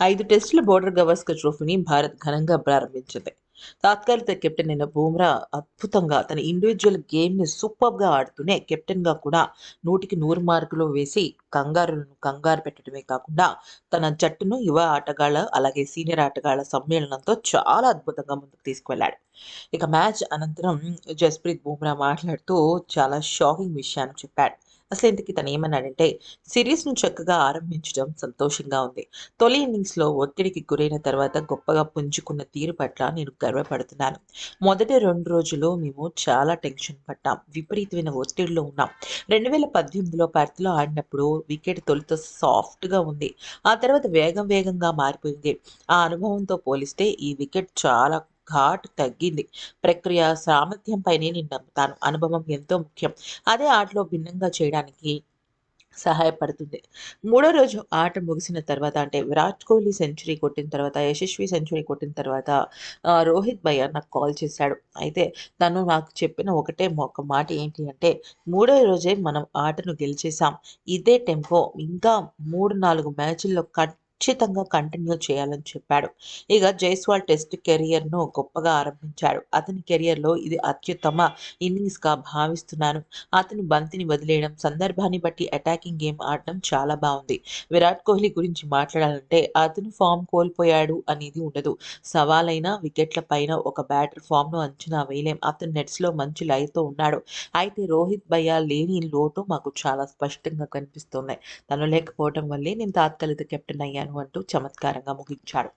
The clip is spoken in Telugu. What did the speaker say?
ఐదు టెస్టుల బోర్డర్ గవాస్కర్ ట్రోఫీని భారత్ ఘనంగా ప్రారంభించింది. తాత్కాలిక కెప్టెన్ అయిన బూమ్రా అద్భుతంగా తన ఇండివిజువల్ గేమ్ని సూపర్గా ఆడుతూనే కెప్టెన్గా కూడా నూటికి నూరు మార్కులు వేసి కంగారులను కంగారు పెట్టడమే కాకుండా తన జట్టును యువ ఆటగాళ్ళ అలాగే సీనియర్ ఆటగాళ్ళ సమ్మేళనంతో చాలా అద్భుతంగా ముందుకు తీసుకువెళ్ళాడు. ఇక మ్యాచ్ అనంతరం జస్ప్రీత్ బూమ్రా మాట్లాడుతూ చాలా షాకింగ్ విషయాన్ని చెప్పాడు. అసలు ఇంతకి తను ఏమన్నాడంటే సిరీస్ను చక్కగా ఆరంభించడం సంతోషంగా ఉంది. తొలి ఇన్నింగ్స్లో ఒత్తిడికి గురైన తర్వాత గొప్పగా పుంజుకున్న తీరు పట్ల నేను గర్వపడుతున్నాను. మొదటి రెండు రోజులు మేము చాలా టెన్షన్ పడ్డాం. విపరీతమైన ఒత్తిడిలో ఉన్నాం. రెండు వేల పద్దెనిమిదిలో పర్త్లో ఆడినప్పుడు వికెట్ తొలితో సాఫ్ట్గా ఉంది. ఆ తర్వాత వేగం వేగంగా మారిపోయింది. ఆ అనుభవంతో పోలిస్తే ఈ వికెట్ చాలా ఘాట్ తగ్గింది. ప్రక్రియ సామర్థ్యంపైనే నేను నమ్ముతాను. అనుభవం ఎంతో ముఖ్యం. అదే ఆటలో భిన్నంగా చేయడానికి సహాయపడుతుంది. మూడో రోజు ఆట ముగిసిన తర్వాత అంటే విరాట్ కోహ్లీ సెంచరీ కొట్టిన తర్వాత యశస్వి సెంచరీ కొట్టిన తర్వాత రోహిత్ భయ్య నాకు కాల్ చేశాడు. అయితే తను నాకు చెప్పిన ఒకటే ఒక మాట ఏంటి అంటే మూడో రోజే మనం ఆటను గెలిచేసాం ఇదే టెంపో. ఇంకా మూడు నాలుగు మ్యాచ్ల్లో కట్ ఖచ్చితంగా కంటిన్యూ చేయాలని చెప్పాడు. ఇక జైస్వాల్ టెస్ట్ కెరియర్ను గొప్పగా ఆరంభించాడు. అతని కెరియర్లో ఇది అత్యుత్తమ ఇన్నింగ్స్గా భావిస్తున్నాను. అతను బంతిని వదిలేయడం సందర్భాన్ని బట్టి అటాకింగ్ గేమ్ ఆడడం చాలా బాగుంది. విరాట్ కోహ్లీ గురించి మాట్లాడాలంటే అతను ఫామ్ కోల్పోయాడు అనేది ఉండదు. సవాలైన వికెట్ల పైన ఒక బ్యాటర్ ఫామ్ను అంచనా వేయలేం. అతను నెట్స్లో మంచి లైతో ఉన్నాడు. అయితే రోహిత్ భయ్య లేని లోటు మాకు చాలా స్పష్టంగా కనిపిస్తుంది. తను లేకపోవడం వల్లే నేను తాత్కాలిక కెప్టెన్ అయ్యాను. అంటూ చమత్కారంగా ముగించాడు.